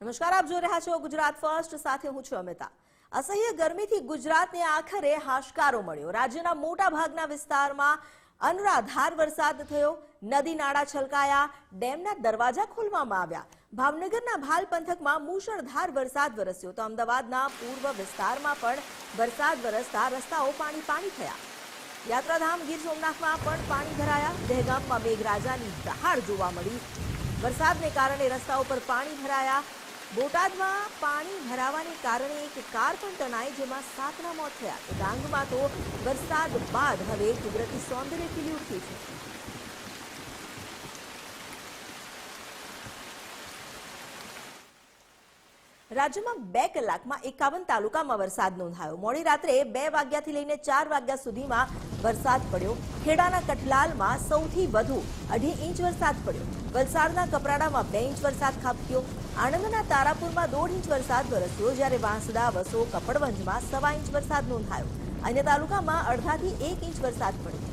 નમસ્કાર, આપ જોઈ રહ્યા છો ગુજરાત ફર્સ્ટ, સાથે હું છું અમિતા. અસહ્ય ગરમીથી ગુજરાતને આખરે હાશકારો મળ્યો. રાજ્યના મોટા ભાગના વિસ્તારમાં અનરાધાર વરસાદ થયો. નદી નાળા છલકાયા, ડેમના દરવાજા ખોલવામાં આવ્યા. ભાવનગરના ભાલ પંથકમાં મુશળધાર વરસાદ વરસ્યો તો અમદાવાદના પૂર્વ વિસ્તારમાં પણ વરસાદ વરસતા રસ્તાઓ પાણી પાણી થયા. યાત્રાધામ ગીર સોમનાથમાં પણ પાણી ભરાયા. દહેગામમાં મેઘરાજાની દહાડ જોવા મળી. વરસાદને કારણે રસ્તાઓ પર પાણી ભરાયા. બોટાદમાં પાણી ભરાવાને કારણે એક કાર પણ તણાઈ જેમાં સાતના મોત થયા. તો ડાંગમાં તો વરસાદ બાદ હવે કુદરતી સૌંદર્ય ખીલી ઉઠ્યું છે. રાજ્યમાં બે કલાકમાં એકાવન તાલુકામાં વરસાદ નોંધાયો. મોડી રાત્રે બે વાગ્યાથી લઈને ચાર વાગ્યા સુધીમાં વરસાદ પડ્યો. ખેડાના કઠલાલમાં સૌથી વધુ અઢી ઇંચ વરસાદ પડ્યો. વલસાડના કપરાડામાં બે ઇંચ વરસાદ ખાબક્યો. આણંદના તારાપુરમાં દોઢ ઇંચ વરસાદ વરસ્યો જ્યારે વાંસદા, વસો, કપડવંજમાં સવા ઇંચ વરસાદ નોંધાયો. અન્ય તાલુકામાં અડધાથી એક ઇંચ વરસાદ પડ્યો.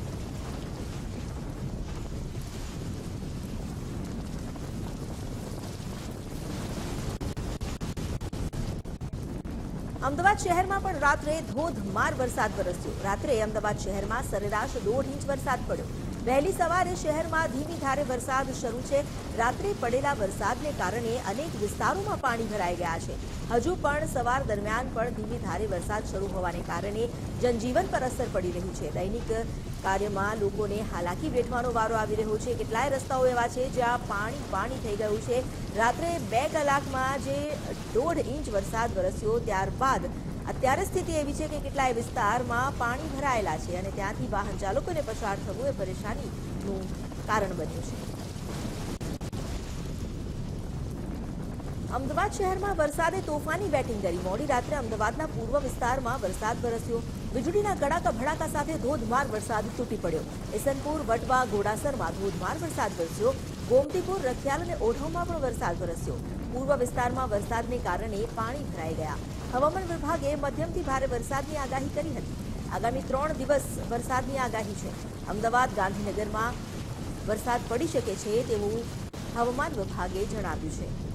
અમદાવાદ શહેરમાં પણ રાત્રે ધોધમાર વરસાદ વરસ્યો. રાત્રે અમદાવાદ શહેરમાં સરેરાશ દોઢ ઇંચ વરસાદ પડ્યો. વહેલી સવારે શહેરમાં ધીમી ધારે વરસાદ શરૂ છે. રાત્રે પડેલા વરસાદને કારણે અનેક વિસ્તારોમાં પાણી ભરાઈ ગયા છે. હજુ પણ સવાર દરમિયાન પણ ધીમી ધારે વરસાદ શરૂ હોવાને કારણે જનજીવન પર અસર પડી રહી છે. દૈનિક કાર્યમાં લોકોને હાલાકી વેઠવાનો વારો આવી રહ્યો છે. કેટલાય રસ્તાઓ એવા છે જ્યાં પાણી પાણી થઈ ગયું છે. રાત્રે બે કલાકમાં જે દોઢ ઇંચ વરસાદ વરસ્યો, ત્યારબાદ અત્યારે સ્થિતિ એવી છે કે કેટલાય વિસ્તારમાં પાણી ભરાયેલા છે અને ત્યાંથી વાહન ચાલકોને પસાર થવું એ પરેશાનીનું કારણ બન્યું છે. અમદાવાદ શહેરમાં વરસાદે તોફાની બેટિંગ કરી. મોડી રાત્રે અમદાવાદના પૂર્વ વિસ્તારમાં વરસાદ વરસ્યો. વીજળીના કડાકા ભડાકા સાથે ધોધમાર વરસાદ તૂટી પડ્યો. ઇસનપુર વટવા, ઘોડાસરમાં ધોધમાર વરસાદ વરસ્યો. ગોમતીપુર, રખિયાલ અને ઓઢવમાં પણ વરસાદ વરસ્યો. પૂર્વ વિસ્તારમાં વરસાદને કારણે પાણી ભરાઈ ગયા. હવામાન વિભાગે મધ્યમથી ભારે વરસાદની આગાહી કરી હતી. આગામી ત્રણ દિવસ વરસાદની આગાહી છે. અમદાવાદ, ગાંધીનગરમાં વરસાદ પડી શકે છે તેવું હવામાન વિભાગે જણાવ્યું છે.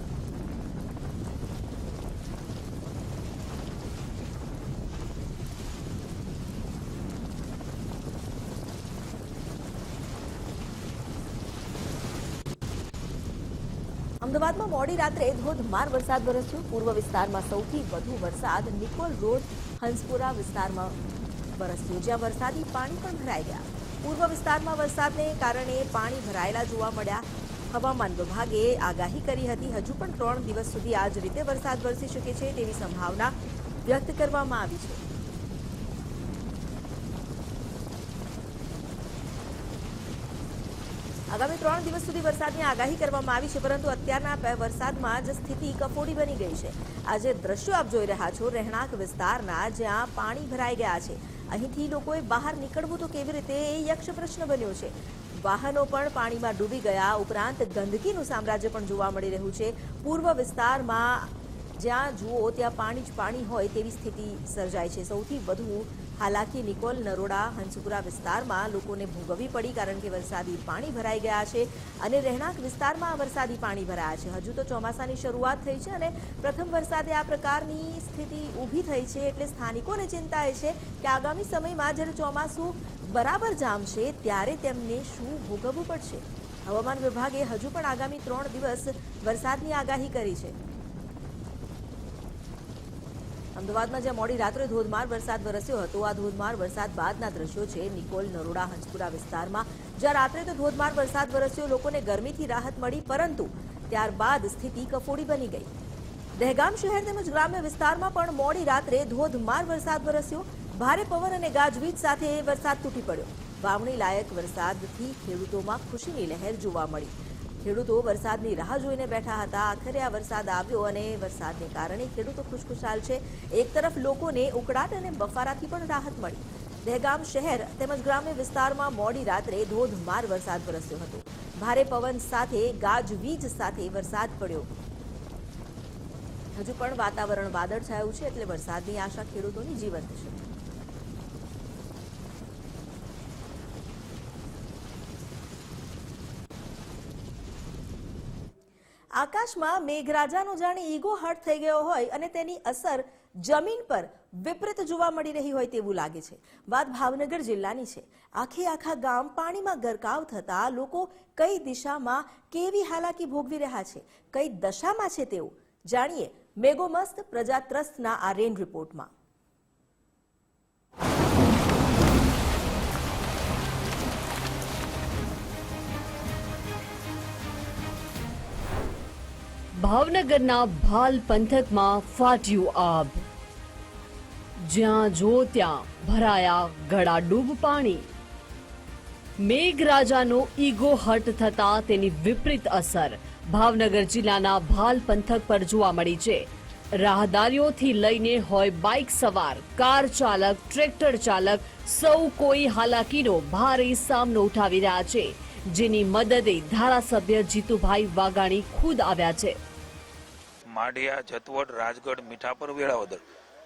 અમદાવાદમાં મોડી રાત્રે ધોધમાર વરસાદ વરસ્યો. પૂર્વ વિસ્તારમાં સૌથી વધુ વરસાદ નિકોલ રોડ, હંસપુરા વિસ્તારમાં વરસ્યો, જ્યાં વરસાદી પાણી પણ ભરાઈ ગયા. પૂર્વ વિસ્તારમાં વરસાદને કારણે પાણી ભરાયેલા જોવા મળ્યા. હવામાન વિભાગે આગાહી કરી હતી, હજુ પણ ત્રણ દિવસ સુધી આ જ રીતે વરસાદ વરસી શકે છે તેવી સંભાવના વ્યક્ત કરવામાં આવી છે. આગામી ત્રણ દિવસ સુધી વરસાદની આગાહી કરવામાં આવી છે, પરંતુ અત્યારના વરસાદમાં જ સ્થિતિ કફોડી બની ગઈ છે. આજે દ્રશ્યો આપ જોઈ રહ્યા છો, રહેણાંક વિસ્તારના જ્યાં પાણી ભરાઈ ગયા છે. અહીંથી લોકોએ બહાર નીકળવું તો કેવી રીતે એ યક્ષ પ્રશ્ન બન્યો છે. વાહનો પણ પાણીમાં ડૂબી ગયા, ઉપરાંત ગંદકીનું સામ્રાજ્ય પણ જોવા મળી રહ્યું છે. પૂર્વ વિસ્તારમાં જ્યાં જુઓ, ત્યાં પાણી જ પાણી હોય તેવી સ્થિતિ સર્જાય છે. સૌથી વધુ હાલાકી નિકોલ, નરોડા હંસપુરા વિસ્તારમાં લોકોને ભોગવવી પડી કારણ કે વરસાદી પાણી ભરાઈ ગયા છે અને રહેણાંક વિસ્તારમાં વરસાદી પાણી ભરાયા છે. હજુ તો ચોમાસાની શરૂઆત થઈ છે અને પ્રથમ વરસાદે આ પ્રકારની સ્થિતિ ઊભી થઈ છે એટલે સ્થાનિકોને ચિંતા એ છે કે આગામી સમયમાં જ્યારે ચોમાસું બરાબર જામશે ત્યારે તેમને શું ભોગવવું પડશે? હવામાન વિભાગે હજુ પણ આગામી ત્રણ દિવસ વરસાદની આગાહી કરી છે. અમદાવાદમાં જ્યાં મોડી રાત્રે ધોધમાર વરસાદ વરસ્યો હતો, આ ધોધમાર વરસાદ બાદના દ્રશ્યો છે. નિકોલ નરોડા હંસપુરા વિસ્તારમાં જ્યાં રાત્રે તો ધોધમાર વરસાદ વરસ્યો, લોકોને ગરમીથી રાહત મળી, પરંતુ ત્યારબાદ સ્થિતિ કફોડી બની ગઈ. દહેગામ શહેર તેમજ ગ્રામ્ય વિસ્તારમાં પણ મોડી રાત્રે ધોધમાર વરસાદ વરસ્યો. ભારે પવન અને ગાજવીજ સાથે વરસાદ તૂટી પડ્યો. વાવણી લાયક વરસાદથી ખેડૂતોમાં ખુશીની લહેર જોવા મળી. ખેડૂતો વરસાદની રાહ જોઈને બેઠા હતા. આખરે આ વરસાદ આવ્યો અને વરસાદને કારણે ખેડૂતો ખુશખુશાલ છે. એક તરફ લોકોને ઉકળાટ અને બફારાથી પણ રાહત મળી. દહેગામ શહેર તેમજ ગ્રામ્ય વિસ્તારમાં મોડી રાત્રે ધોધમાર વરસાદ વરસ્યો હતો. ભારે પવન સાથે ગાજવીજ સાથે વરસાદ પડ્યો. હજુ પણ વાતાવરણ વાદળ છાયું છે એટલે વરસાદની આશા ખેડૂતોની જીવંત છે. આકાશમાં મેઘરાજાનો જાણે ઈગો હર્ટ થઈ ગયો હોય અને તેની અસર જમીન પર વિપરીત જોવા મળી રહી હોય તેવું લાગે છે. વાત ભાવનગર જિલ્લાની છે. આખે આખા ગામ પાણીમાં ગરકાવ થતા લોકો કઈ દિશામાં કેવી હાલાકી ભોગવી રહ્યા છે, કઈ દશામાં છે તેવું, જાણીએ મેગોમસ્ત પ્રજાત્રસ્તના આ રેન રિપોર્ટમાં. ભાવનગરના ભાલ પંથકમાં ફાટ્યું આબ જ્યાં જો ત્યાં ભરાયા ગળાડૂબ પાણી. મેઘરાજાનો ઈગો હટ થતા તેની વિપરીત અસર ભાવનગર જિલ્લાના ભાલ પંથક પર જોવા મળી છે. રાહદારીઓથી લઈને હોય બાઇક સવાર, કાર ચાલક, ટ્રેક્ટર ચાલક, સૌ કોઈ હાલાકીનો ભારે સામનો ઉઠાવી રહ્યા છે. જેની મદદે ધારાસભ્ય જીતુભાઈ વાઘાણી ખુદ આવ્યા છે. માઢિયા, જતવડ, રાજગઢ, મીઠાપર, વેળાવદર.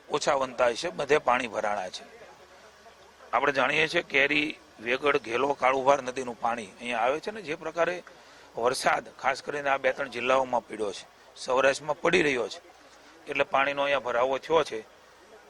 ઓછા વંતાય છે બધે પાણી ભરાણા છે. આપણે જાણીએ છીએ કેરી, વેગડ, ઘેલો, કાળુભાર નદીનું પાણી અહીંયા આવે છે ને જે પ્રકારે વરસાદ, ખાસ કરીને આ બે ત્રણ જિલ્લાઓમાં પીડ્યો છે. સૌરાષ્ટ્રમાં પડી રહ્યો છે. એટલે પાણીનો અહીંયા ભરાવો થયો છે.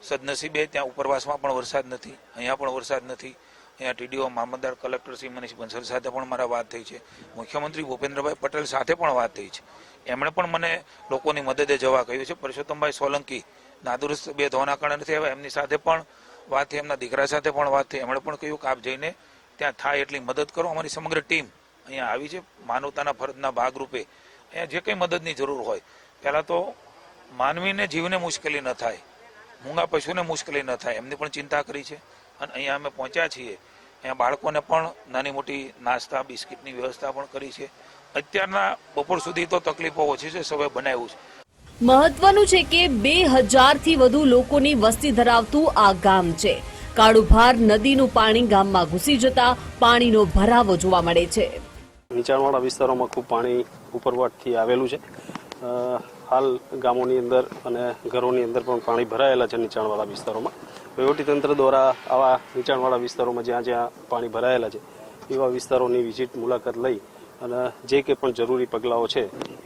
સદનસીબે ત્યાં ઉપરવાસમાં પણ વરસાદ નથી, અહીંયા પણ વરસાદ નથી. અહીંયા ટીડીઓ મામલતદાર કલેક્ટર શ્રી મનીષ બંસલ સાથે પણ મારા વાત થઈ છે. મુખ્યમંત્રી ભૂપેન્દ્રભાઈ પટેલ સાથે પણ વાત થઈ છે. એમણે પણ મને લોકોની મદદે જવા કહ્યું છે. પરસોત્તમભાઈ સોલંકી નાદુરસ્ત બે ધોવાના કારણે નથી આવ્યા. એમની સાથે પણ વાત થઈ, એમના દીકરા સાથે પણ વાત થઈ. એમણે પણ કહ્યું કે આપ જઈને ત્યાં થાય એટલી મદદ કરો. અમારી સમગ્ર ટીમ અહીંયા આવી છે. માનવતાના ફરજના ભાગરૂપે અહીંયા જે કંઈ મદદની જરૂર હોય. પહેલાં તો માનવીને જીવને મુશ્કેલી ન થાય. મૂંગા પશુને મુશ્કેલી ન થાય. એમની પણ ચિંતા કરી છે. અને અહીંયા અમે પહોંચ્યા છીએ. અહીંયા બાળકોને પણ નાની મોટી નાસ્તા બિસ્કિટની વ્યવસ્થા પણ કરી છે. અત્યારના બપોર સુધી તો તકલીફો ઓછી છે સૌએ બનાવ્યું છે. મહત્વનું છે કે બે હજારથી વધુ લોકોની વસ્તી ધરાવતું આ ગામ છે. કાળુભાર નદીનું પાણી ગામમાં ઘૂસી જતા પાણીનો ભરાવો જોવા મળે છે. નીચાણવાળા વિસ્તારોમાં ખૂબ પાણી ઉપરવાટથી આવેલું છે. હાલ ગામોની અંદર અને ઘરોની અંદર પણ પાણી ભરાયેલા છે નીચાણવાળા વિસ્તારોમાં. વહીવટીતંત્ર દ્વારા આવા નીચાણવાળા વિસ્તારોમાં જ્યાં જ્યાં પાણી ભરાયેલા છે, એવા વિસ્તારોની વિઝિટ મુલાકાત લઈ અને જે કે પણ જરૂરી પગલાઓ છે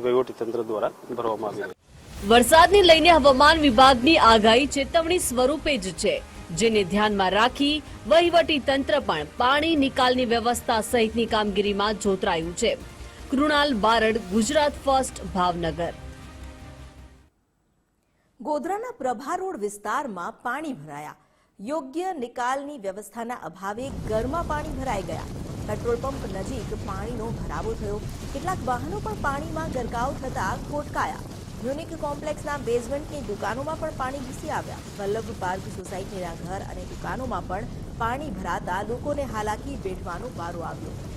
વહીવટી તંત્ર દ્વારા ભરવામાં આવ્યા વરસાદને લઈને હવામાન વિભાગની આગાહી ચેતવણી સ્વરૂપે જ છે. જેને ધ્યાનમાં રાખી વહીવટી તંત્ર પણ પાણી નિકાલની વ્યવસ્થા સહિતની કામગીરીમાં જોતરાયું છે. કૃણાલ બારડ, ગુજરાત ફર્સ્ટ, ભાવનગર. ગોધરાના પ્રભા રોડ વિસ્તારમાં પાણી ભરાયા. યોગ્ય નિકાલની વ્યવસ્થાના અભાવે ઘરમાં પાણી ભરાઈ ગયા. પેટ્રોલ પંપ નજીક પાણીનો ભરાવો થયો. કેટલાક વાહનો પણ પાણીમાં ગરકાવ થતા ખોટકાયા. યુનિક કોમ્પ્લેક્સના બેઝમેન્ટની દુકાનોમાં પણ પાણી ઘૂસી આવ્યા. વલ્લભ પાર્ક સોસાયટીના ઘર અને દુકાનોમાં પણ પાણી ભરાતા લોકોને હાલાકી વેઠવાનો વારો આવ્યો.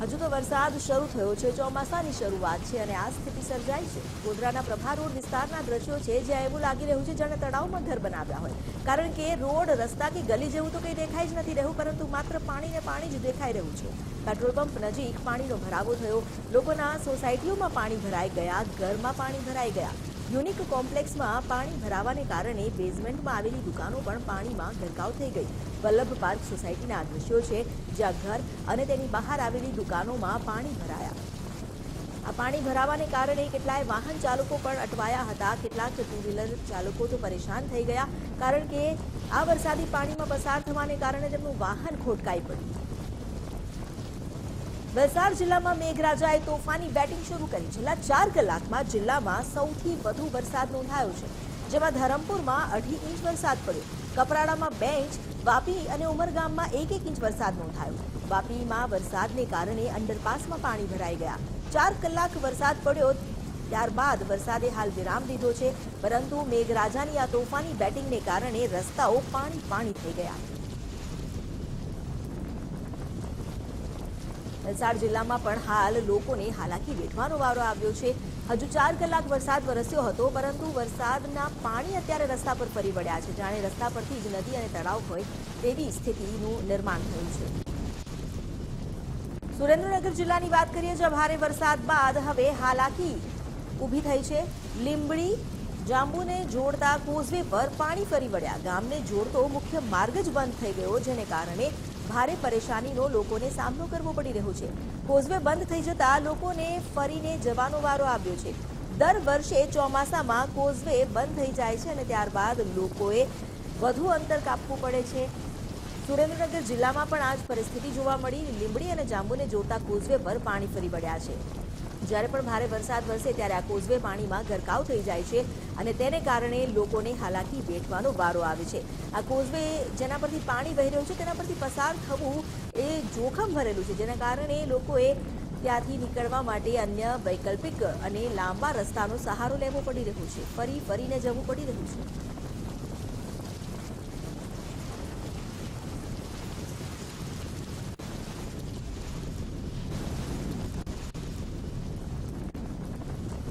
હજુ તો વરસાદ શરૂ થયો છે, ચોમાસાની શરૂઆત છે અને આ સ્થિતિ સર્જાઈ છે. ગોધરાના પ્રભા રોડ વિસ્તારના દ્રશ્યો છે, જ્યાં એવું લાગી રહ્યું છે જાણે તળાવમાં ઘર બનાવ્યા હોય. કારણ કે રોડ, રસ્તા કે ગલી જેવું તો કંઈ દેખાઈ જ નથી રહ્યું, પરંતુ માત્ર પાણીને પાણી જ દેખાઈ રહ્યું છે. પેટ્રોલ પંપ નજીક પાણીનો ભરાવો થયો. લોકોના સોસાયટીઓમાં પાણી ભરાઈ ગયા, ઘરમાં પાણી ભરાઈ ગયા. યુનિક કોમ્પ્લેક્સમાં પાણી ભરાવાને કારણે બેઝમેન્ટમાં આવેલી દુકાનો પણ પાણીમાં ગરકાવ થઈ ગઈ. વલ્લભ પાર્ક સોસાયટીના આ દ્રશ્યો છે, જ્યાં ઘર અને તેની બહાર આવેલી દુકાનોમાં પાણી ભરાયા. આ પાણી ભરાવાને કારણે કેટલાય વાહન ચાલકો પણ અટવાયા હતા. કેટલાક ટુ વ્હીલર ચાલકો તો પરેશાન થઈ ગયા, કારણ કે આ વરસાદી પાણીમાં પસાર થવાને કારણે તેમનું વાહન ખોટકાઈ પડ્યું. વલસાડ જિલ્લામાં મેઘરાજાએ તોફાની બેટિંગ શરૂ કરી. છેલ્લા ચાર કલાકમાં જિલ્લામાં સૌથી વધુ વરસાદ નોંધાયો છે. જેમાં ધરમપુરમાં અઢી ઇંચ વરસાદ પડ્યો. કપરાડામાં બે ઇંચ, વાપી અને ઉમરગામમાં એક એક ઇંચ વરસાદ નોંધાયો. વાપીમાં વરસાદને કારણે અંડરપાસમાં પાણી ભરાઈ ગયા. ચાર કલાક વરસાદ પડ્યો, ત્યારબાદ વરસાદે હાલ વિરામ લીધો છે. પરંતુ મેઘરાજાની આ તોફાની બેટિંગને કારણે રસ્તાઓ પાણી પાણી થઈ ગયા. વલસાડ જિલ્લામાં પણ હાલ લોકોને હાલાકી વેઠવાનો વારો આવ્યો છે. હજુ ચાર કલાક વરસાદ વરસ્યો હતો, પરંતુ વરસાદના પાણી અત્યારે રસ્તા પર ફરી વળ્યા છે. જાણે રસ્તા પરથી જ નદી અને તળાવ હોય તેવી સ્થિતિનું નિર્માણ થયું છે. સુરેન્દ્રનગર જિલ્લાની વાત કરીએ જ્યાં ભારે વરસાદ બાદ હવે હાલાકી ઊભી થઈ છે. લીંબડી, જાંબુને જોડતા કોઝવે પર પાણી ફરી વળ્યા. ગામને જોડતો મુખ્ય માર્ગ જ બંધ થઈ ગયો, જેને કારણે ભારે પરેશાનીનો લોકોને સામનો કરવો પડી રહ્યો છે. કોઝવે બંધ થઈ જતા લોકોને ફરીને જવાનો વારો આવ્યો છે. દર વર્ષે ચોમાસામાં કોઝવે બંધ થઈ જાય છે અને ત્યારબાદ લોકોએ વધુ અંતર કાપવું પડે છે. સુરેન્દ્રનગર જિલ્લામાં પણ આ જ પરિસ્થિતિ જોવા મળી. લીંબડી અને જાંબુને જોડતા કોઝવે પર પાણી ફરી વળ્યા છે. જ્યારે પણ ભારે વરસાદ વરસે ત્યારે આ કોઝવે પાણીમાં ગરકાવ થઈ જાય છે અને તેને કારણે લોકોને હાલાકી વેઠવાનો વારો આવે છે. આ કોઝવે જેના પરથી પાણી વહી રહ્યું છે, તેના પરથી પસાર થવું એ જોખમ ભરેલું છે, જેના કારણે લોકોએ ત્યાંથી નીકળવા માટે અન્ય વૈકલ્પિક અને લાંબા રસ્તાનો સહારો લેવો પડી રહ્યો છે. ફરી, ફરીને જવું પડી રહ્યું છે.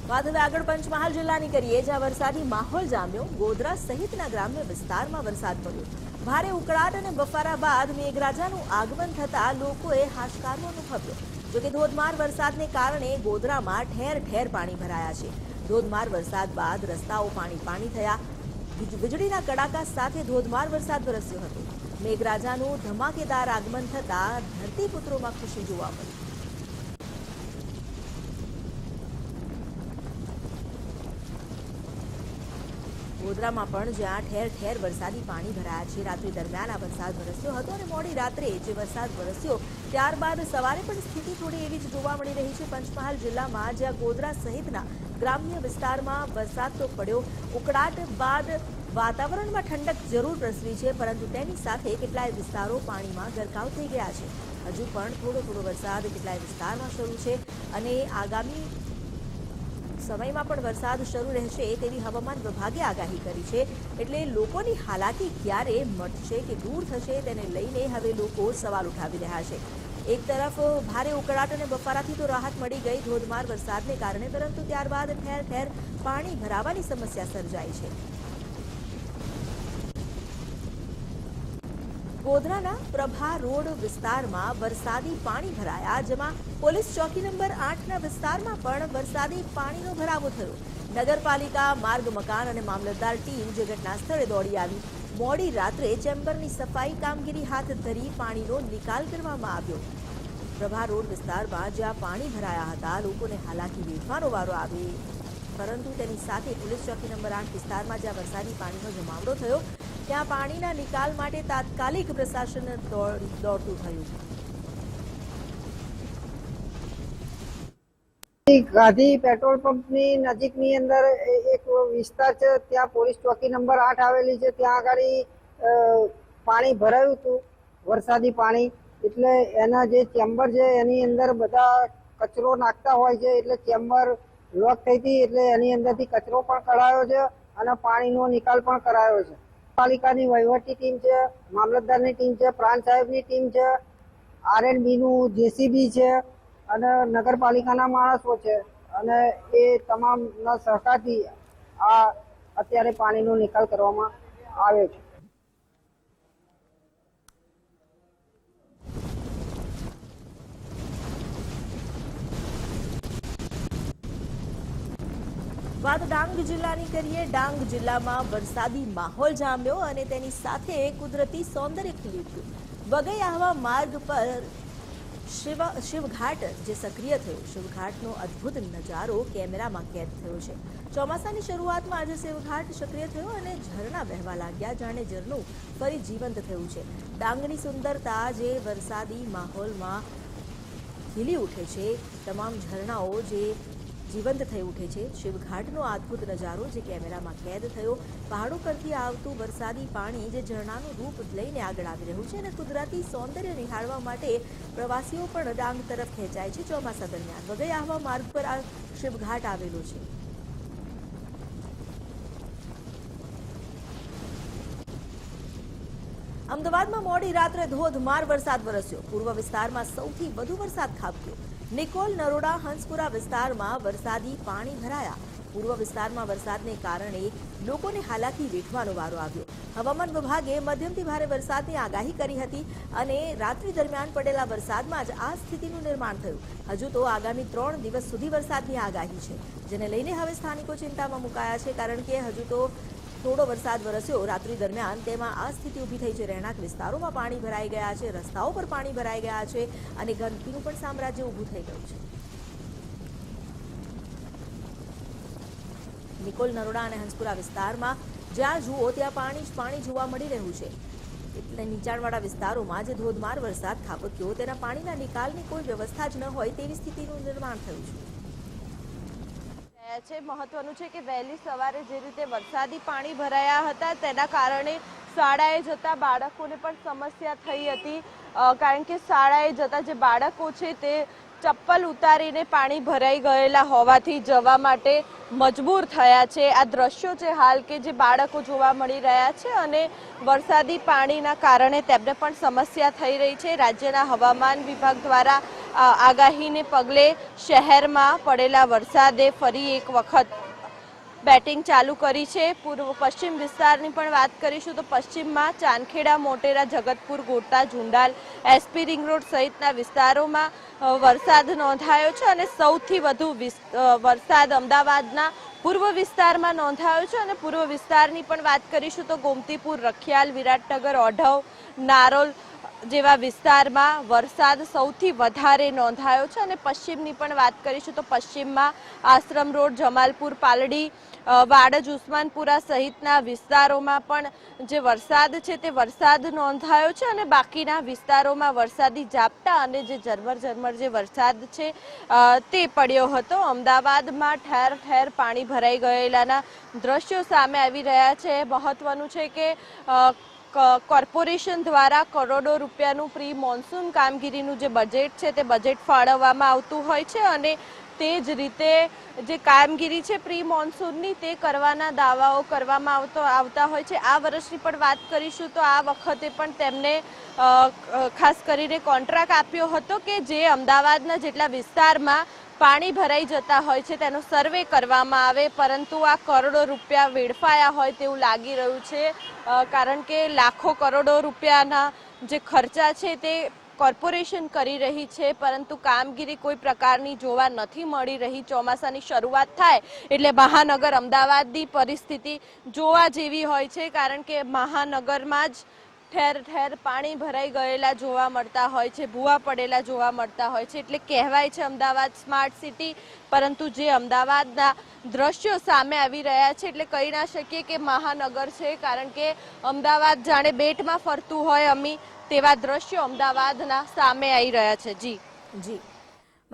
વાત હવે આગળ પંચમહાલ જિલ્લાની કરીએ, જ્યાં વરસાદી માહોલ જામ્યો. ગોધરા સહિતના ગ્રામ્ય વિસ્તારમાં વરસાદ પડ્યો. ભારે ઉકળાટ અને બફારા બાદ મેઘરાજાનું આગમન થતા લોકોએ હાશકારો અનુભવ્યો. જોકે ધોધમાર વરસાદને કારણે ગોધરામાં ઠેર ઠેર પાણી ભરાયા છે. ધોધમાર વરસાદ બાદ રસ્તાઓ પાણી પાણી થયા. વીજ- વીજળીના કડાકા સાથે ધોધમાર વરસાદ વરસ્યો હતો. મેઘરાજાનું ધમાકેદાર આગમન થતા ધરતીપુત્રોમાં ખુશી જોવા મળી. ગોધરામાં પણ જ્યાં ઠેર ઠેર વરસાદી પાણી ભરાયા છે. રાત્રિ દરમિયાન આ વરસાદ વરસ્યો હતો અને મોડી રાત્રે જે વરસાદ વરસ્યો, ત્યારબાદ સવારે પણ સ્થિતિ થોડી એવી જ જોવા મળી રહી છે. પંચમહાલ જિલ્લામાં જ્યાં ગોધરા સહિતના ગ્રામ્ય વિસ્તારમાં વરસાદ તો પડ્યો, ઉકળાટ બાદ વાતાવરણમાં ઠંડક જરૂર પ્રસરી છે, પરંતુ તેની સાથે કેટલાય વિસ્તારો પાણીમાં ગરકાવ થઈ ગયા છે. હજુ પણ થોડો થોડો વરસાદ કેટલાય વિસ્તારમાં શરૂ છે અને આગામી સમયમાં પણ વરસાદ શરૂ રહેશે તેવી હવામાન વિભાગે આગાહી કરી છે. એટલે લોકોની હાલાકી ક્યારે મટશે કે દૂર થશે તેને લઈને હવે લોકો સવાલ ઉઠાવી રહ્યા છે. એક તરફ ભારે ઉકળાટ અને બફારાથી તો રાહત મળી ગઈ, ધોધમાર વરસાદને કારણે, પરંતુ ત્યારબાદ ઠેર ઠેર પાણી ભરાવાની સમસ્યા સર્જાઈ છે. ગોધરાના પ્રભા રોડ વિસ્તારમાં વરસાદી પાણી ભરાયા, જેમાં પોલીસ ચોકી નંબર આઠના વિસ્તારમાં પણ વરસાદી પાણીનો ભરાવો થયો. નગરપાલિકા, માર્ગ, મકાન અને મામલતદાર ટીમ જે ઘટના સ્થળે દોડી આવી. મોડી રાત્રે ચેમ્બરની સફાઈ કામગીરી હાથ ધરી પાણીનો નિકાલ કરવામાં આવ્યો. પ્રભા રોડ વિસ્તારમાં જ્યાં પાણી ભરાયા હતા, લોકોને હાલાકી વેઠવાનો વારો આવે. પરંતુ તેની સાથે પોલીસ ચોકી નંબર આઠ વિસ્તારમાં જ્યાં વરસાદી પાણીનો જમાવડો થયો, ત્યાં પાણીના નિકાલ માટે તાત્કાલિક પ્રશાસન દોડતું થયું. ગાંધી પેટ્રોલ પંપની નજીકની અંદર એક વિસ્તાર છે, ત્યાં પોલીસ ચોકી નંબર આઠ આવેલી છે, ત્યાં આગળ પાણી ભરાયું હતું, વરસાદી પાણી. એટલે એના જે ચેમ્બર છે, એની અંદર બધા કચરો નાખતા હોય છે, એટલે ચેમ્બર લોક થઈ હતી એટલે એની અંદરથી કચરો પણ કઢાયો છે અને પાણીનો નિકાલ પણ કરાયો છે. પાલિકાની વહીવટી ટીમ છે, મામલતદારની ટીમ છે, પ્રાંત સાહેબની ટીમ છે, આરએનબીનું જેસીબી છે અને નગરપાલિકાના માણસો છે અને એ તમામના સહકારથી આ અત્યારે પાણીનો નિકાલ કરવામાં આવ્યો છે. વાત ડાંગ જિલ્લાની કરીએ. ડાંગ જિલ્લામાં વરસાદી માહોલ જામ્યો અને તેની સાથે કુદરતી સૌંદર્ય ખીલી ઉઠ્યું વગઈ આહવા માર્ગ પર શિવ, શિવઘાટ જે સક્રિય થયો. શિવઘાટનો અદ્ભુત નજારો કેમેરામાં કેદ થયો છે. ચોમાસાની શરૂઆતમાં આજે શિવઘાટ સક્રિય થયો અને ઝરણા વહેવા લાગ્યા. જાણે ઝરણું ફરી જીવંત થયું છે. ડાંગની સુંદરતા જે વરસાદી માહોલમાં ખીલી ઉઠે છે. તમામ ઝરણાઓ જે જીવંત થઈ ઉઠે છે. શિવઘાટનો અદ્ભુત નજારો જે કેમેરામાં કેદ થયો. પહાડો પરથી આવતું વરસાદી પાણી જે ઝરણાનું રૂપ લઈને આગળ આવી રહ્યું છે અને કુદરતી સૌંદર્ય નિહાળવા માટે પ્રવાસીઓ પણ ડાંગ તરફ ખેંચાય છે ચોમાસા દરમિયાન. વગઈ આહવા માર્ગ પર આ શિવઘાટ આવેલો છે. અમદાવાદમાં મોડી રાત્રે ધોધમાર વરસાદ વરસ્યો. પૂર્વ વિસ્તારમાં સૌથી વધુ વરસાદ ખાબક્યો. નિકોલ નરોડા હંસપુરા વિસ્તારમાં વરસાદી પાણી ભરાયા. પૂર્વ વિસ્તારમાં વરસાદને કારણે લોકોને હાલાકી વેઠવાનો વારો આવ્યો. હવામાન વિભાગે મધ્યમથી ભારે વરસાદની આગાહી કરી હતી અને રાત્રિ દરમિયાન પડેલા વરસાદમાં જ આ સ્થિતિનું નિર્માણ થયું. હજુ તો આગામી ત્રણ દિવસ સુધી વરસાદની આગાહી છે, જેને લઈને હવે સ્થાનિકો ચિંતામાં મુકાયા છે, કારણ કે હજુ તો થોડો વરસાદ વરસ્યો રાત્રિ દરમિયાન, તેમાં આ સ્થિતિ ઊભી થઈ છે. રહેણાંક વિસ્તારોમાં પાણી ભરાઈ ગયા છે, રસ્તાઓ પર પાણી ભરાઈ ગયા છે અને ગંદકીનું પણ સામ્રાજ્ય ઊભું થઈ ગયું છે. નિકોલ નરોડા અને હંસપુરા વિસ્તારમાં જ્યાં જુઓ ત્યાં પાણી જ પાણી જોવા મળી રહ્યું છે. એટલે નીચાણવાળા વિસ્તારોમાં જે ધોધમાર વરસાદ, ખાબક્યો, તેના પાણીના નિકાલની કોઈ વ્યવસ્થા જ ન હોય તેવી સ્થિતિનું નિર્માણ થયું છે. છે. મહત્વનું છે કે વહેલી સવારે જે રીતે વરસાદી પાણી ભરાયા હતા તેના કારણે શાળાએ જતા બાળકોને પણ સમસ્યા થઈ હતી. કારણ કે શાળાએ જતા જે બાળકો છે તે ચપ્પલ ઉતારીને પાણી ભરાઈ ગયેલા હોવાથી જવા માટે મજબૂર થયા છે. આ દ્રશ્યો છે હાલ કે જે બાળકો જોવા મળી રહ્યા છે અને વરસાદી પાણીના કારણે તેમને પણ સમસ્યા થઈ રહી છે. રાજ્યના હવામાન વિભાગ દ્વારા આગાહીને પગલે શહેરમાં પડેલા વરસાદે ફરી એક વખત બેટિંગ ચાલુ કરી છે. પૂર્વ પશ્ચિમ વિસ્તારની પણ વાત કરીશું તો પશ્ચિમમાં ચાંદખેડા, મોટેરા, જગતપુર, ગોટા, ઝુંડાલ, એસપી રિંગ રોડ સહિતના વિસ્તારોમાં વરસાદ નોંધાયો છે અને સૌથી વધુ વરસાદ અમદાવાદના પૂર્વ વિસ્તારમાં નોંધાયો છે. અને પૂર્વ વિસ્તારની પણ વાત કરીશું તો ગોમતીપુર, રખિયાલ, વિરાટનગર, ઓઢવ, નારોલ જેવા વિસ્તારમાં વરસાદ સૌથી વધારે નોંધાયો છે અને પશ્ચિમની પણ વાત કરીશું તો પશ્ચિમમાં આશ્રમ રોડ, જમાલપુર, પાલડી વાડજ, ઉસ્માનપુરા સહિતના વિસ્તારોમાં પણ જે વરસાદ છે તે વરસાદ નોંધાયો છે અને બાકીના વિસ્તારોમાં વરસાદી ઝાપટા અને જે ઝરમર ઝરમર જે વરસાદ છે તે પડ્યો હતો. અમદાવાદમાં ઠેર ઠેર પાણી ભરાઈ ગયેલાના દ્રશ્યો સામે આવી રહ્યા છે. મહત્વનું છે કે કોર્પોરેશન દ્વારા કરોડો રૂપિયાનું પ્રી મોન્સૂન કામગીરીનું જે બજેટ છે તે બજેટ ફાળવવામાં આવતું હોય છે અને તે જ રીતે જે કામગીરી છે પ્રી મોન્સૂનની તે કરવાના દાવાઓ કરવામાં આવતો, આવતા હોય છે. આ વર્ષની પણ વાત કરીશું તો આ વખતે પણ તેમને ખાસ કરીને કોન્ટ્રાક્ટ આપ્યો હતો કે જે અમદાવાદના જેટલા વિસ્તારમાં પાણી ભરાઈ જતા હોય છે, તેનો સર્વે કરવામાં આવે, પરંતુ આ કરોડો રૂપિયા વેડફાયા હોય તેવું લાગી રહ્યું છે કારણ કે લાખો કરોડો રૂપિયાના જે ખર્ચા છે તે કોર્પોરેશન કરી રહી છે, પરંતુ કામગીરી કોઈ પ્રકારની જોવા નથી મળી રહી, ચોમાસાની શરૂઆત થાય એટલે મહાનગર અમદાવાદની પરિસ્થિતિ જોવા જેવી હોય છે, કારણ કે મહાનગરમાં જ ઠેર ઠેર પાણી ભરાઈ ગયેલા જોવા મળતા હોય છે, ભૂવા પડેલા જોવા મળતા હોય છે, એટલે કહેવાય છે અમદાવાદ સ્માર્ટ સિટી, પરંતુ જે અમદાવાદના દ્રશ્યો સામે આવી રહ્યા છે, એટલે કહી ના શકીએ કે મહાનગર છે, કારણ કે અમદાવાદ જાણે બેટમાં ફરતું હોય અમી, તેવા દ્રશ્યો અમદાવાદના સામે આવી રહ્યા છે. જી. જી.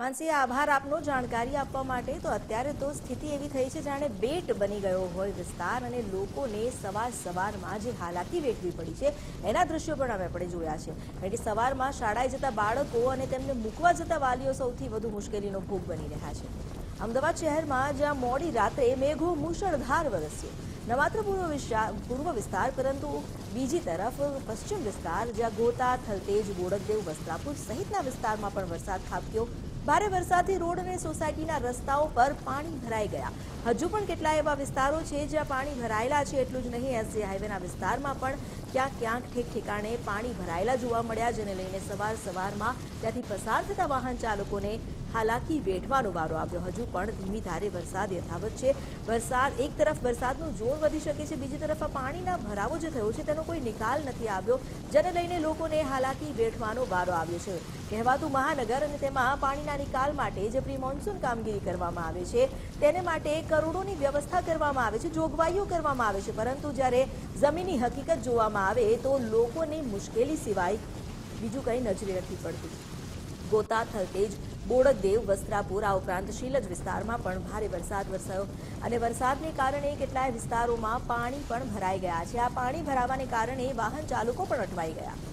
માનસી આભાર આપનો જાણકારી આપવા માટે. તો અત્યારે તો સ્થિતિ એવી થઈ છે જાણે બેટ બની ગયો હોય વિસ્તાર અને લોકોને સવાર સવારમાં જે હાલાકી વેઠવી પડી છે, એના દ્રશ્યો પણ અમે આપણે જોયા છે. કારણ કે સવારમાં શાળાએ જતા બાળકો અને તેમને મૂકવા જતા વાલીઓ સૌથી વધુ મુશ્કેલીનો ભોગ બની રહ્યા છે. અમદાવાદ શહેરમાં જ્યાં મોડી રાત્રે મેઘો મુશળધાર વરસ્યો. ન માત્ર પૂર્વ વિસ્તાર પૂર્વ વિસ્તાર, પરંતુ બીજી તરફ પશ્ચિમ વિસ્તાર, જ્યાં ગોતા, થલતેજ, બોડકદેવ, વસ્ત્રાપુર સહિતના વિસ્તારમાં પણ વરસાદ ખાબક્યો ભારે વરસાદથી રોડ અને સોસાયટીના રસ્તાઓ પર પાણી ભરાઈ ગયા. હજુ પણ કેટલાય એવા વિસ્તારો છે જ્યાં પાણી ભરાયેલા છે એટલું જ નહીં, એસજી હાઈવેના વિસ્તારમાં પણ ક્યાંક ક્યાંક ઠેક ઠેકાણે પાણી ભરાયેલા જોવા મળ્યા, જેને લઈને સવાર સવારમાં ત્યાંથી પસાર થતા વાહન ચાલકોને હાલાકી વેઠવાનો વારો આવ્યો. હજુ પણ ધીમી ધારે વરસાદ યથાવત છે. વરસાદ, એક તરફ વરસાદનું જોર વધી શકે છે, બીજી તરફ આ પાણીના ભરાવો જે થયો છે, તેનો કોઈ નિકાલ નથી આવ્યો. જેને લઈને લોકોને હાલાકી વેઠવાનો વારો આવ્યો છે. કહેવાતું મહાનગર અને તેમાં પાણીના નિકાલ માટે જે પ્રી મોન્સૂન કામગીરી કરવામાં આવે છે, તેને માટે કરોડોની વ્યવસ્થા કરવામાં આવે છે, જોગવાઈઓ કરવામાં આવે છે. પરંતુ જ્યારે જમીની હકીકત જોવામાં આવે તો લોકોની મુશ્કેલી સિવાય બીજું કંઈ નજરે નથી પડતું. ગોતા, થલતેજ, બોડકદેવ, વસ્ત્રાપુર આ ઉપરાંત શીલજ વિસ્તારમાં પણ ભારે વરસાદ વરસાયો અને વરસાદને કારણે કેટલાય વિસ્તારોમાં પાણી પણ ભરાઈ ગયા છે. આ પાણી ભરાવાને કારણે વાહન ચાલકો પણ અટવાઈ ગયા.